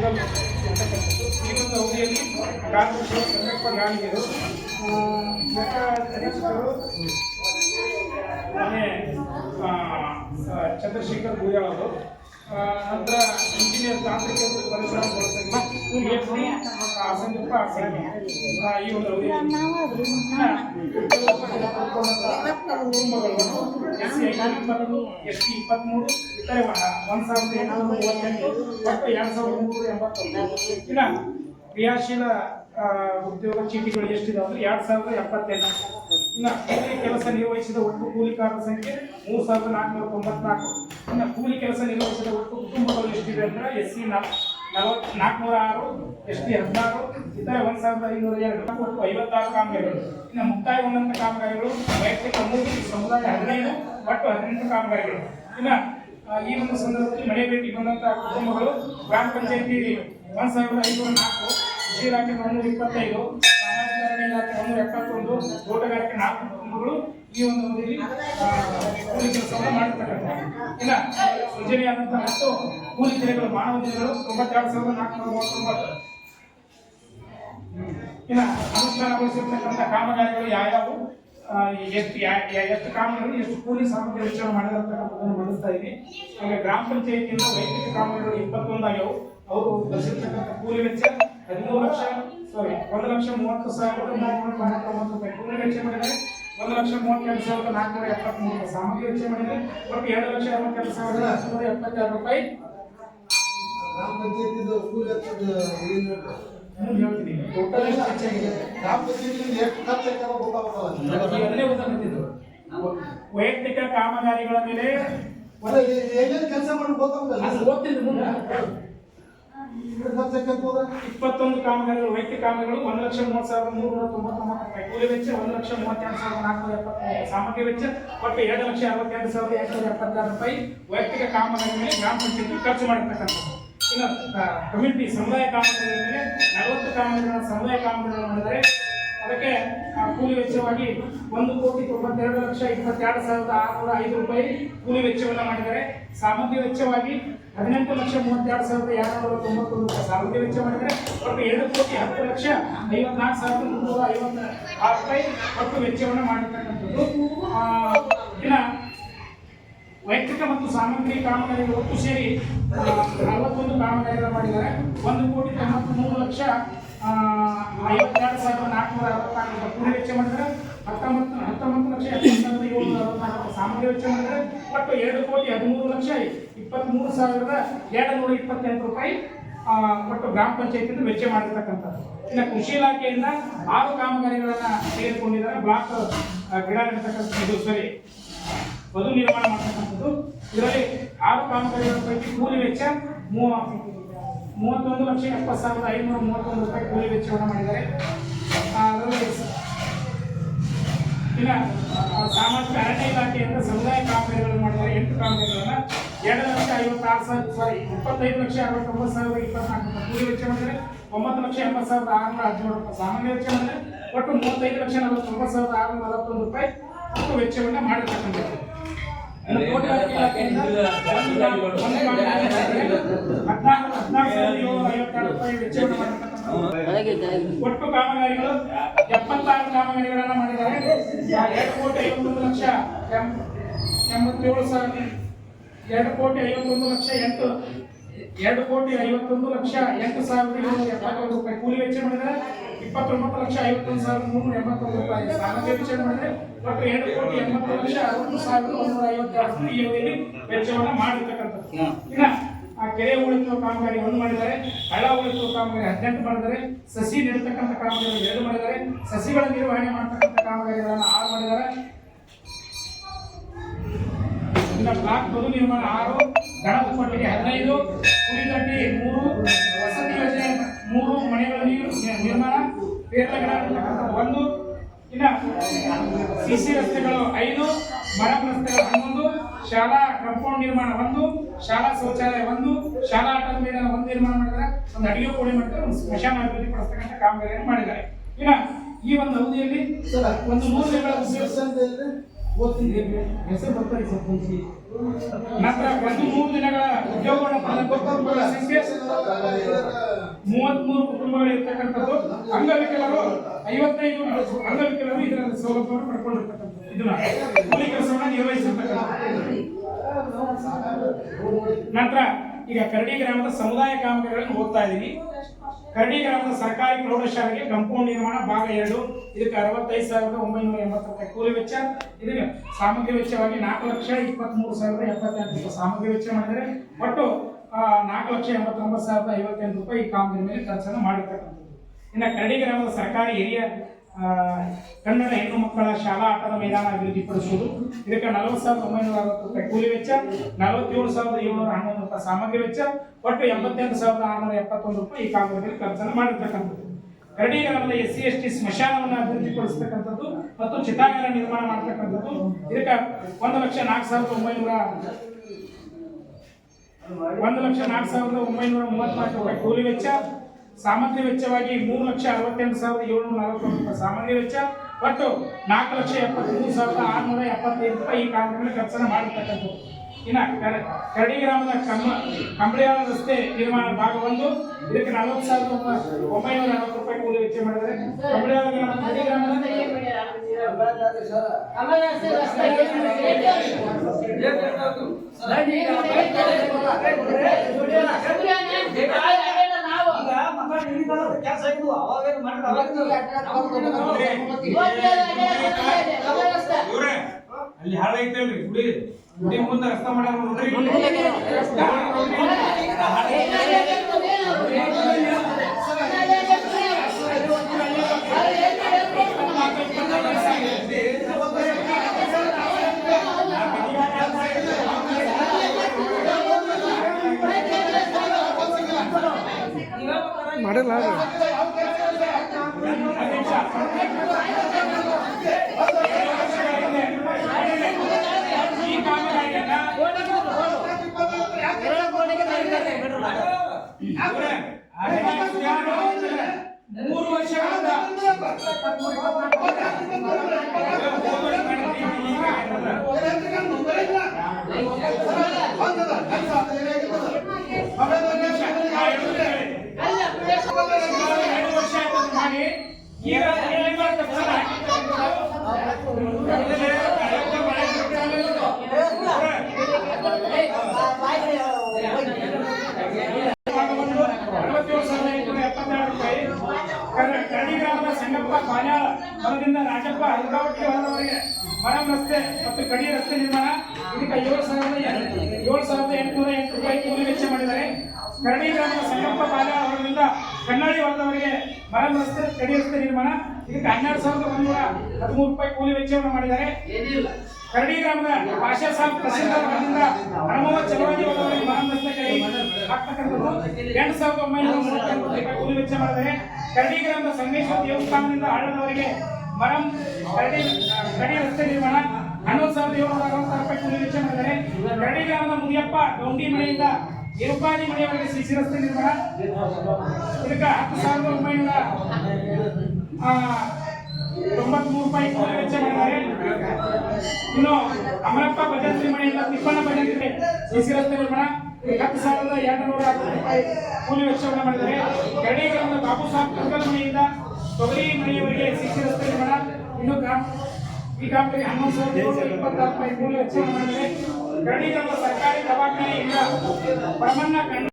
ಈ ಒಂದು ಮನೆ ಚಂದ್ರಶೇಖರ್ ಭೂಯಾಳ್ ಅವರು ನಂತರ ಇಂಜಿನಿಯರ್ ತಾಂತ್ರಿಕ ಪರಿಶ್ರಮ ಈ ಒಂದು ಎಸ್ ಸಿ ಎಸ್ ಟಿ ಇಪ್ಪತ್ತ್ಮೂರು ಇತರೆ ಒಂದು ಸಾವಿರದ ಮೂವತ್ತೆಂಟು. ಒಟ್ಟು ಎರಡು ಸಾವಿರದ ಮುನ್ನೂರ ಎಂಬತ್ತೊಂದು. ಕ್ರಿಯಾಶೀಲ ಉದ್ಯೋಗ ಚೀಟಿಗಳು ಎಷ್ಟಿದಾವೆ ಅಂದ್ರೆ ಎರಡು ಸಾವಿರದ ಎಪ್ಪತ್ತೆಂಟು. ಇನ್ನು ಕೂಲಿ ಕೆಲಸ ನಿರ್ವಹಿಸಿದ ಒಟ್ಟು ಕೂಲಿಕಾರರ ಸಂಖ್ಯೆ ಮೂರು ಸಾವಿರದ ನಾಲ್ಕುನೂರ ತೊಂಬತ್ನಾಲ್ಕು. ಇನ್ನು ಕೂಲಿ ಕೆಲಸ ನಿರ್ವಹಿಸಿದ ಒಟ್ಟು ಕುಟುಂಬಗಳು ಎಷ್ಟಿದೆ ಅಂದ್ರೆ ಎಸ್ ಸಿ ನಲವತ್ತು ನಾಲ್ಕುನೂರ ಆರು ಎಸ್ ಟಿ ಹದಿನಾರು ಇತರೆ ಒಂದು ಸಾವಿರದ ಐನೂರ ಎರಡು ಒಟ್ಟು ಐವತ್ತಾರು ಕಾಮಗಾರಿಗಳು. ಇನ್ನು ಮುಕ್ತಾಯಗೊಂಡಂತ ಕಾಮಗಾರಿಗಳು, ವೈಯಕ್ತಿಕ ಮೂರು ಸಮುದಾಯ ಹದಿನೈದು, ಒಟ್ಟು ಹದಿನೆಂಟು ಕಾಮಗಾರಿಗಳು. ಇನ್ನು ಈ ಒಂದು ಸಂದರ್ಭದಲ್ಲಿ ಮನೆ ಭೇಟಿ ಬಂದಂತಹ ಕುಟುಂಬಗಳು, ಗ್ರಾಮ ಪಂಚಾಯತಿ ಒಂದು ಸಾವಿರದ ಐನೂರ ನಾಲ್ಕು, ಕೃಷಿ ಇಲಾಖೆ ಒಂದೂರ ಇಪ್ಪತ್ತೈದು, ಸಾಮಾಜಿಕ ಇಲಾಖೆ ಒಂದೂರ ಎಪ್ಪತ್ತೊಂದು, ತೋಟಗಾರಿಕೆ ನಾಲ್ಕು ಕುಟುಂಬಗಳು ಈ ಒಂದು ಕೂಲಿ ಕೆಲಸವನ್ನು ಮಾಡಿರ್ತಕ್ಕಂಥ ಇಲ್ಲ ಸೃಜನೆಯಾದಂತಹ ಮತ್ತು ಕೂಲಿ ದಿನಗಳು ಮಾನವ ದಿನಗಳು ತೊಂಬತ್ತೆರಡು ಸಾವಿರದ ನಾಲ್ಕುನೂರ ಮೂವತ್ತೊಂಬತ್ತು. ಇನ್ನು ಅನುಷ್ಠಾನಗೊಳಿಸಿರ್ತಕ್ಕಂಥ ಕಾಮಗಾರಿಗಳು ಯಾವ್ಯಾವು? ಎಷ್ಟು ಎಷ್ಟು ಕಾಮಗಾರಿಗಳು, ಎಷ್ಟು ಕೂಲಿ ಸಾಮಗ್ರಿ ವಿಚಾರ ಮಾಡಿರತಕ್ಕಂಥದ್ದನ್ನು ಗಮನಿಸ್ತಾ ಇದ್ದೀನಿ. ಹಾಗೆ ಗ್ರಾಮ ಪಂಚಾಯತಿಯಿಂದ ವೈಯಕ್ತಿಕ ಕಾಮಗಾರಿಗಳು ಇಪ್ಪತ್ತೊಂದು ಆಗ್ಯಾವು. ಅವರು ಬರೆಸಿರ್ತಕ್ಕಂಥ ಕೂಲಿ ವೆಚ್ಚ ಹದಿಮೂರು ಲಕ್ಷ ಸಾರಿ ಒಂದು ಲಕ್ಷ ಮೂವತ್ತು ಸಾವಿರದ ರೂಪಾಯಿ. ಕೂಲಿ ವೆಚ್ಚ ಮಾಡಿದರೆ ಒಂದು ಲಕ್ಷ ಮೂವತ್ತೆರಡು ಸಾವಿರದ ನಾಲ್ಕುನೂರ ಎಪ್ಪತ್ತ್ಮೂರು ರೂಪಾಯಿ. ಸಾಮಗ್ರಿ ವೆಚ್ಚ ಮಾಡಿದರೆ ಒಟ್ಟು ಎರಡು ಲಕ್ಷ ಅರವತ್ತೆರಡು ಸಾವಿರದ ನಾಲ್ಕುನೂರ ಎಪ್ಪತ್ತೆರಡು ರೂಪಾಯಿ. ಗ್ರಾಮ ಪಂಚಾಯತಿದು ಸ್ಕೂಲ್ ಹಚ್ಚದ ಏನ್ ಹೇಳ್ತೀನಿ. ಟೋಟಲ್ ಎಷ್ಟು ಹೆಚ್ಚಾಗಿದೆ ಗ್ರಾಮ ಪಂಚಾಯತಿಯಿಂದ ಎಷ್ಟು ಖರ್ಚು ಆಗ್ತದೆ ಗೊತ್ತಾಗ್ಬೇಕಲ್ಲ ಅದನ್ನೇ ಉದಾಹರಣೆ ವೈಯಕ್ತಿಕ ಕಾಮಗಾರಿಗಳ ಮೇಲೆ ಅಲ್ಲ, ಏ- ಕೆಲಸ ಮಾಡಿ ಗೊತ್ತಾಗುತ್ತೆ ಅದು ಓದ್ತಿದ್ದು ಮುಂದೆ ಎಷ್ಟು ಖರ್ಚು ಆಕ್ಕೈತೆ ಹೋದ್ರೆ? ಇಪ್ಪತ್ತೊಂದು ಕಾಮಗಾರಿಗಳು ವೈಯಕ್ತಿಕ ಕಾಮಗಾರಿಗಳು, ಒಂದು ಲಕ್ಷ ಮೂವತ್ತು ಸಾವಿರದ ಮೂರುನೂರ ತೊಂಬತ್ತೊಂಬತ್ತು ರೂಪಾಯಿ. ಕೂಲಿ ವೆಚ್ಚ ಒಂದು ಲಕ್ಷ ಮೂವತ್ತೆರಡು ಸಾವಿರದ ನಾಲ್ಕುನೂರ ಎಪ್ಪತ್ಮೂರು. ಸಾಮಗ್ರಿ ವೆಚ್ಚ ಒಟ್ಟು ಎರಡು ಲಕ್ಷ ಅರವತ್ತೆರಡು ಸಾವಿರದ ಎಂಟುನೂರ ಎಪ್ಪತ್ತಾರು ರೂಪಾಯಿ. ವೈಯಕ್ತಿಕ ಕಾಮಗಾರಿ ಮೇಲೆ ಗ್ರಾಮ ಪಂಚಾಯತ್ ಖರ್ಚು ಮಾಡಿರ್ತಕ್ಕಂಥದ್ದು. ಇನ್ನು ಕಮಿಟಿ ಸಮುದಾಯ ಕಾಮಗಾರಿ ಮೇಲೆ ನಲವತ್ತು ಕಾಮಗಾರಿಗಳ ಸಮುದಾಯ ಕಾಮಗಾರಿಗಳು ಮಾಡಿದರೆ ಅದಕ್ಕೆ ಕೂಲಿ ವೆಚ್ಚವಾಗಿ ಒಂದು ಕೋಟಿ ತೊಂಬತ್ತೆರಡು ಲಕ್ಷ ಇಪ್ಪತ್ತೆರಡು ಸಾವಿರದ ಆರುನೂರ ಐದು ರೂಪಾಯಿ ಕೂಲಿ ವೆಚ್ಚವನ್ನು ಮಾಡಿದರೆ ಸಾಮಗ್ರಿ ವೆಚ್ಚವಾಗಿ ಹದಿನೆಂಟು ಲಕ್ಷ ಮೂವತ್ತೆರಡು ಸಾವಿರದ ಎರಡುನೂರ ತೊಂಬತ್ತೊಂದು ರೂಪಾಯಿ ಸಾಮಗ್ರಿ ವೆಚ್ಚ ಮಾಡಿದರೆ ಒಟ್ಟು ಎರಡು ಕೋಟಿ ಹತ್ತು ಲಕ್ಷ ಐವತ್ನಾಲ್ಕು ಸಾವಿರದ ಮುನ್ನೂರ ಐವತ್ತ ಆರು ರೂಪಾಯಿ ಒಟ್ಟು ವೆಚ್ಚವನ್ನು ಮಾಡಿರ್ತಕ್ಕಂಥದ್ದು. ದಿನ ವೈಯಕ್ತಿಕ ಮತ್ತು ಸಾಮಗ್ರಿ ಕಾಮಗಾರಿಗಳು ಒಟ್ಟು ಸೇರಿ ನಲವತ್ತೊಂದು ಕಾಮಗಾರಿಗಳು ಮಾಡಿದ್ದಾರೆ. ಒಂದು ಕೋಟಿ ತೊಂಬತ್ತು ಮೂರು ಲಕ್ಷ ಐವತ್ತೆರಡು ಸಾವಿರದ ನಾಲ್ಕುನೂರ ಅರವತ್ನಾಲ್ಕು ರೂಪಾಯಿ ವೆಚ್ಚ ಮಾಡಿದರೆ, ಹತ್ತೊಂಬತ್ತು ಹತ್ತೊಂಬತ್ತು ಲಕ್ಷ ಎಪ್ಪತ್ತು ಸಾವಿರದ ಏಳ್ನೂರ ಅರವತ್ನಾಲ್ಕು ಸಾಮಗ್ರಿ ವೆಚ್ಚ ಮಾಡಿದರೆ, ಒಟ್ಟು ಎರಡು ಕೋಟಿ ಹದಿಮೂರು ಲಕ್ಷ ಇಪ್ಪತ್ತ್ಮೂರು ಸಾವಿರದ ಎರಡು ಇಪ್ಪತ್ತೆಂಟು ರೂಪಾಯಿ ಒಟ್ಟು ಗ್ರಾಮ ಪಂಚಾಯತಿಯಿಂದ ವೆಚ್ಚ ಮಾಡಿರ್ತಕ್ಕಂಥದ್ದು. ಇನ್ನು ಕೃಷಿ ಇಲಾಖೆಯಿಂದ ಆರು ಕಾಮಗಾರಿಗಳನ್ನು ತೆಗೆದುಕೊಂಡಿದ್ದಾರೆ. ಬ್ಲಾಕ್ ಗಿಡ ನೆಡ್ತಕ್ಕಂಥ ಸರಿ ಬದು ನಿರ್ಮಾಣ ಮಾಡ್ತಕ್ಕಂಥದ್ದು. ಇದರಲ್ಲಿ ಆರು ಕಾಮಗಾರಿಗಳ ಪೈಕಿ ಕೂಲಿ ವೆಚ್ಚ ಮೂವ ಮೂವತ್ತೊಂದು ಲಕ್ಷ ಎಪ್ಪತ್ತು ಸಾವಿರದ ಐನೂರ ಮೂವತ್ತೊಂದು ರೂಪಾಯಿ ಕೂಲಿ ವೆಚ್ಚವನ್ನು ಮಾಡಿದ್ದಾರೆ. ಅದರಲ್ಲಿ ಆ, ಸಾಮಾಜಿಕ ಅರಣ್ಯ ಇಲಾಖೆಯಿಂದ ಸಮುದಾಯ ಕಾಮಗಾರಿಗಳನ್ನು ಮಾಡಿದರೆ ಎಂಟು ಕಾಮಗಾರಿಗಳನ್ನ. ಎರಡು ಲಕ್ಷ ಐವತ್ತಾರು ಸಾವಿರ ಸಾರಿ ಇಪ್ಪತ್ತೈದು ಲಕ್ಷ ಅರವತ್ತೊಂಬತ್ತು ಸಾವಿರದ ಇಪ್ಪತ್ನಾಲ್ಕು ಕೂಲಿ ವೆಚ್ಚ ಮಾಡಿದರೆ ಒಂಬತ್ತು ಲಕ್ಷ ಎಂಬತ್ತು ಸಾವಿರದ ಆರುನೂರ ಹದಿನೇಳು ರೂಪಾಯಿ ಸಾಮಾನ್ಯ ವೆಚ್ಚ ಮಾಡಿದರೆ ಒಟ್ಟು ಮೂವತ್ತೈದು ಲಕ್ಷ ನಲವತ್ತೊಂಬತ್ತು ಸಾವಿರದ ಆರುನೂರ ನಲವತ್ತೊಂದು ರೂಪಾಯಿ ಒಟ್ಟು ವೆಚ್ಚವನ್ನು ಮಾಡಿರ್ತಕ್ಕಂಥದ್ದು. ಹದಿನಾಲ್ಕು ಹದಿನಾಲ್ಕು ಸಾವಿರದ ಏಳ್ನೂರ ಐವತ್ತೆರಡು ರೂಪಾಯಿ ವೆಚ್ಚವನ್ನು ಒಟ್ಟು ಕಾಮಗಾರಿಗಳು ಎಪ್ಪತ್ತಾರು ಕಾಮಗಾರಿಗಳನ್ನ ಮಾಡಿದ್ದಾರೆ. ಎರಡು ಕೋಟಿ ಐವತ್ತೊಂದು ಲಕ್ಷ ಎಂಬತ್ತೇಳು ಸಾವಿರ ಎರಡು ಕೋಟಿ ಐವತ್ತೊಂದು ಲಕ್ಷ ಎಂಟು, ಎರಡು ಕೋಟಿ ಐವತ್ತೊಂದು ಲಕ್ಷ ಎಂಟು ಸಾವಿರದ ಏಳ್ನೂರ ಎಪ್ಪತ್ತೊಂದು ರೂಪಾಯಿ ಕೂಲಿ ವೆಚ್ಚ ಮಾಡಿದರೆ ಇಪ್ಪತ್ತೊಂಬತ್ತು ಲಕ್ಷ ಐವತ್ತೊಂದು ಸಾವಿರದ ಮುನ್ನೂರ ಎಂಬತ್ತೊಂದು ರೂಪಾಯಿ ಸಾಮಗ್ರಿ ವೆಚ್ಚ ಮಾಡಿದ್ರೆ ಒಟ್ಟು ಎರಡು ಕೋಟಿ ಎಂಬತ್ತು ಲಕ್ಷ ಅರವತ್ತು ಸಾವಿರದ ಒಂದೂರ ಐವತ್ತಾರು ಈ ಅವಧಿಯಲ್ಲಿ ವೆಚ್ಚವನ್ನು ಮಾಡಿರ್ತಕ್ಕಂಥದ್ದು. ಆ ಕೆರೆ ಉಳಿಸುವ ಕಾಮಗಾರಿ ಒಂದು ಮಾಡಿದ್ದಾರೆ. ಹಳ್ಳ ಉಳಿಸುವ ಕಾಮಗಾರಿ ಹದಿನೆಂಟು ಮಾಡಿದ್ದಾರೆ. ಸಸಿ ನೀಡತಕ್ಕಂಥ ಕಾಮಗಾರಿ ಎರಡು ಮಾಡಿದ್ದಾರೆ. ಸಸಿಗಳ ನಿರ್ವಹಣೆ ಮಾಡತಕ್ಕಂಥ ಕಾಮಗಾರಿಗಳನ್ನು ಆರು ಮಾಡಿದ್ದಾರೆ. ಬ್ಲಾಕ್ ಬದು ನಿರ್ಮಾಣ ಆರು ಗಣಪ ಕೊಟ್ಟಿಗೆ ಹದಿನೈದು ಕುಡಿಗಟ್ಟಿ ಮೂರು, ವಸತಿ ಯೋಜನೆ ಮೂರು, ಮನೆಗಳ ನಿರ್ಮಾಣ ಪೇರ್ಲ ಗಿಡ ಒಂದು. ಇನ್ನ ಸಿಸಿ ರಸ್ತೆಗಳು ಐದು ಮರಂ ರಸ್ತೆಗಳು ಹನ್ನೊಂದು. ಶಾಲಾ ಕಂಪೌಂಡ್ ನಿರ್ಮಾಣ ಒಂದು ಶಾಲಾ ಶೌಚಾಲಯ ಒಂದು ಶಾಲಾ ಆಟದ ಮೇಲೆ ಒಂದು ನಿರ್ಮಾಣ ಮಾಡಿದ್ರೆ ಒಂದು ಅಡಿಗೆ ಕೋಣೆ ಮಾಡಿದ್ರೆ ಒಂದು ಸ್ಮಶಾನ ಅಭಿವೃದ್ಧಿ ಪಡಿಸ್ತಕ್ಕಂಥ ಕಾಮಗಾರಿಯನ್ನು ಮಾಡಿದ್ದಾರೆ. ಇನ್ನ ಈ ಒಂದು ಅವಧಿಯಲ್ಲಿ ಒಂದು ಮೂರು ತಿಂಗಳ ನಂತರ ಒಂದು ಮೂರು ದಿನಗಳ ಉದ್ಯೋಗವನ್ನು ಪಡೆದ ಸಂಖ್ಯೆ ಮೂವತ್ಮೂರು ಕುಟುಂಬಗಳು ಇರ್ತಕ್ಕಂಥದ್ದು. ಅಂಗವಿಕಲರು ಐವತ್ತೈದು ಅಂಗವಿಕಲರು ಇದರ ಸೌಲಭ್ಯವನ್ನು ಪಡ್ಕೊಂಡಿರ್ತಕ್ಕಂಥದ್ದು. ಇದನ್ನ ಕೂಲಿ ಕೆಲಸವನ್ನ ನಂತರ ಈಗ ಕರಡಿ ಗ್ರಾಮದ ಸಮುದಾಯ ಕಾಮಗಾರಿಗಳನ್ನು ಓದ್ತಾ ಇದ್ದೀವಿ ಕರಡಿ ಗ್ರಾಮದ ಸರ್ಕಾರಿ ಪ್ರೌಢಶಾಲೆಗೆ ಕಂಪೌಂಡ್ ನಿರ್ಮಾಣ ಭಾಗ ಎರಡು, ಇದಕ್ಕೆ ಅರವತ್ತೈದು ಸಾವಿರದ ಒಂಬೈನೂರ ಎಂಬತ್ತು ರೂಪಾಯಿ ಕೂಲಿ ವೆಚ್ಚ. ಇದಕ್ಕೆ ಸಾಮಗ್ರಿ ವೆಚ್ಚವಾಗಿ ನಾಲ್ಕು ಲಕ್ಷ ಇಪ್ಪತ್ಮೂರು ಸಾವಿರದ ಎಪ್ಪತ್ತೆಂಟು ರೂಪಾಯಿ ಸಾಮಗ್ರಿ ವೆಚ್ಚ ಮಾಡಿದರೆ ಒಟ್ಟು ನಾಲ್ಕು ಲಕ್ಷ ಎಂಬತ್ತೊಂಬತ್ತು ಸಾವಿರದ ಐವತ್ತೆಂಟು ರೂಪಾಯಿ ಈ ಕಾಮಗಾರಿ ಮೇಲೆ ಖರ್ಚನ್ನು ಮಾಡಿರ್ತಕ್ಕಂಥದ್ದು. ಇನ್ನು ಕರಡಿ ಗ್ರಾಮದ ಸರ್ಕಾರಿ ಹಿರಿಯ ಕನ್ನಡ ಹೆಣ್ಣು ಮಕ್ಕಳ ಶಾಲಾ ಆಟದ ಮೈದಾನ ಅಭಿವೃದ್ಧಿಪಡಿಸುವುದು ಇದಕ್ಕೆ ನಲವತ್ತು ಸಾವಿರದ ಒಂಬೈನೂರ ಅರವತ್ತು ರೂಪಾಯಿ ಕೂಲಿ ವೆಚ್ಚ, ನಲವತ್ತೇಳು ಸಾವಿರದ ಏಳ್ನೂರ ಹನ್ನೊಂದು ರೂಪಾಯಿ ಸಾಮಗ್ರಿ ವೆಚ್ಚ, ಒಟ್ಟು ಎಂಬತ್ತೆಂಟು ಸಾವಿರದ ಆರುನೂರ ಎಪ್ಪತ್ತೊಂದು ರೂಪಾಯಿ ಈ ಕಾಮಗಾರಿ ಖರ್ಚನ್ನು ಮಾಡಿರ್ತಕ್ಕಂಥದ್ದು. ಕರಡಿ ಗ್ರಾಮದ ಎಸ್ ಸಿ ಎಸ್ ಟಿ ಸ್ಮಶಾನವನ್ನು ಅಭಿವೃದ್ಧಿಪಡಿಸತಕ್ಕಂಥದ್ದು ಮತ್ತು ಚಿತಾಗಾರ ನಿರ್ಮಾಣ ಮಾಡತಕ್ಕಂಥದ್ದು. ಇದಕ್ಕೆ ಒಂದು ಲಕ್ಷ ನಾಲ್ಕು ಸಾವಿರದ ಒಂಬೈನೂರ ಒಂದು ಲಕ್ಷ ನಾಲ್ಕು ಸಾವಿರದ ಒಂಬೈನೂರ ಮೂವತ್ನಾಲ್ಕು ರೂಪಾಯಿ ಕೂಲಿ ವೆಚ್ಚ ಸಾಮಗ್ರಿ ವೆಚ್ಚವಾಗಿ ಮೂರು ಲಕ್ಷ ಅರವತ್ತೆಂಟು ಸಾವಿರದ ಏಳ್ನೂರ ನಲವತ್ತೊಂದು ರೂಪಾಯಿ ಸಾಮಾನ್ಯ ವೆಚ್ಚ ಒಟ್ಟು ನಾಲ್ಕು ಲಕ್ಷ ಎಪ್ಪತ್ಮೂರು ಸಾವಿರದ ಆರುನೂರ ಎಪ್ಪತ್ತೈದು ರೂಪಾಯಿ ಈ ಕಾರ್ಯಕ್ರಮದಲ್ಲಿ ಖರ್ಚನ್ನು ಮಾಡಿರ್ತಕ್ಕಂಥದ್ದು. ಇನ್ನು ಕರ- ಕರಡಿ ಗ್ರಾಮದ ಕಮ್ಮ ಕಂಬಳಿಯಾಳ ರಸ್ತೆ ನಿರ್ಮಾಣ ಭಾಗ ಒಂದು ಇದಕ್ಕೆ ನಲವತ್ತು ಸಾವಿರದ ಒಂಬ- ಒಂಬೈನೂರ ಅರವತ್ತು ರೂಪಾಯಿ ಕೂಲಿ ವೆಚ್ಚ ಮಾಡಿದರೆ ಕಂಬಳಿಯಾಳ ಗ್ರಾಮ ಕರಡಿ ಗ್ರಾಮದ ಇವ್ರೆ ಅಲ್ಲಿ ಹಾಳೈತಲ್ರಿ ಗುಡಿ ಗುಡಿ ಮುಂದೆ ರಸ್ತೆ ಮಾಡ್ಯಾರ ನೋಡ್ರಿ ಮಾಡಿಲ್ಲ. ಮೂರು ವರ್ಷಗಳಿಂದ ಎರಡು ವರ್ಷ ಆಯ್ತು ಅದು ಮಾಡಿ ಈಗ ಏನ್ ಮಾಡ್ತಾರೆ ಅರವತ್ತೇಳು ಸಾವಿರದ ಎಂಟುನೂರ ಎಪ್ಪತ್ತೆರಡು ರೂಪಾಯಿ ಕರ- ಕರಡಿ ಗ್ರಾಮದ ಸಂಗಪ್ಪ ಬಾಲ್ಯಾಳ ರಾಜಪ್ಪ ಹಲ್ಗಾವಟ್ಟಿ ಹೊಲದವರೆಗೆ ಮರಂ ರಸ್ತೆ ಮತ್ತು ಕಡಿ ರಸ್ತೆ ನಿರ್ಮಾಣ ಇದಕ್ಕೆ ಏಳು ಸಾವಿರದ ಏಳು ಸಾವಿರದ ಎಂಟುನೂರ ಎಂಟು ರೂಪಾಯಿ ಕೂಲಿ ವೆಚ್ಚ ಮಾಡಿದ್ದಾರೆ. ಕರಡಿ ಗ್ರಾಮದ ಸಂಗಪ್ಪ ಬಾಲ ಅವರಿಂದ ಕನ್ನಡಿ ಹೊಲದವರೆಗೆ ಮರಂ ರಸ್ತೆ ಕಡಿ ರಸ್ತೆ ನಿರ್ಮಾಣ ಇದಕ್ಕೆ ಹನ್ನೆರಡು ಸಾವಿರದ ಒಂದೂರ ಹದಿಮೂರು ರೂಪಾಯಿ ಕೂಲಿ ವೆಚ್ಚವನ್ನು ಮಾಡಿದ್ದಾರೆ. ಕರಡಿ ಗ್ರಾಮದ ಭಾಷಾ ಸಾಬ್ ತಹಸೀಲ್ದಾರ್ ಅವರಿಂದ ಹನುಮವ ಚಲವಾದಿ ಅವರವರಿಗೆ ಮರಂ ರಸ್ತೆ ಕೈ ಹಾಕ್ತಕ್ಕಂಥದ್ದು. ಎಂಟು ಸಾವಿರದ ಒಂಬೈನೂರ ಕೂಲಿ ವೆಚ್ಚ ಮಾಡಿದ್ದಾರೆ. ಕರಡಿ ಗ್ರಾಮದ ಸಂಗೇಶ್ವರ ದೇವಸ್ಥಾನದಿಂದ ಹಳ್ಳದವರೆಗೆ ಮರಂ ಕರಡಿ ಕರಡಿ ರಸ್ತೆ ನಿರ್ಮಾಣ ಹನ್ನೊಂದು ಸಾವಿರದ ಏಳ್ನೂರ ಅರವತ್ತಾರು ರೂಪಾಯಿ ಕೂಲಿ ವೆಚ್ಚ ಮಾಡಿದರೆ ಕರಡಿ ಗ್ರಾಮದ ಮುನಿಯಪ್ಪ ಗೌಂಡಿ ಮನೆಯಿಂದ ಇರುಪಾದಿ ಮನೆಯವರೆಗೆ ಸಿಸಿ ರಸ್ತೆ ನಿರ್ಮಾಣ. ಇದಕ್ಕೆ ಹತ್ತು ಸಾವಿರದ ಒಂಬೈನೂರ ತೊಂಬತ್ಮೂರು ರೂಪಾಯಿ ಕೂಲಿ ವೆಚ್ಚ ಮಾಡಿದ್ದಾರೆ. ಇನ್ನು ಅಮರಪ್ಪ ಭಜಂತ್ರಿ ಮನೆಯಿಂದ ತಿಪ್ಪಣ್ಣ ಭಜಂತ್ರಿ ಸಿಸಿ ರಸ್ತೆ ನಿರ್ಮಾಣ. ಹತ್ತು ಸಾವಿರದ ಎರಡು ನೂರ ಹತ್ತು ರೂಪಾಯಿ ಕೂಲಿ ವೆಚ್ಚವನ್ನು ಮಾಡಿದ್ದಾರೆ. ಕರಡಿ ಗ್ರಾಮದ ಬಾಬು ಸಾಹೇಬ್ ಕಂಗಲ್ ಮನೆಯಿಂದ ತೊಗರಿ ಮನೆಯವರಿಗೆ ಸಿಸಿ ರಸ್ತೆ ನಿರ್ಮಾಣ. ಇನ್ನು ಈಗಾಗಲೇ ಹನ್ನೊಂದು ಸಾವಿರದ ಕೂಲಿ ವೆಚ್ಚವನ್ನು ಮಾಡಿದ್ದಾರೆ ಕರಡಿ ಗ್ರಾಮದ ಸರ್ಕಾರಿ ದವಾಖಾನೆಯಿಂದ ಕಣ್ಣು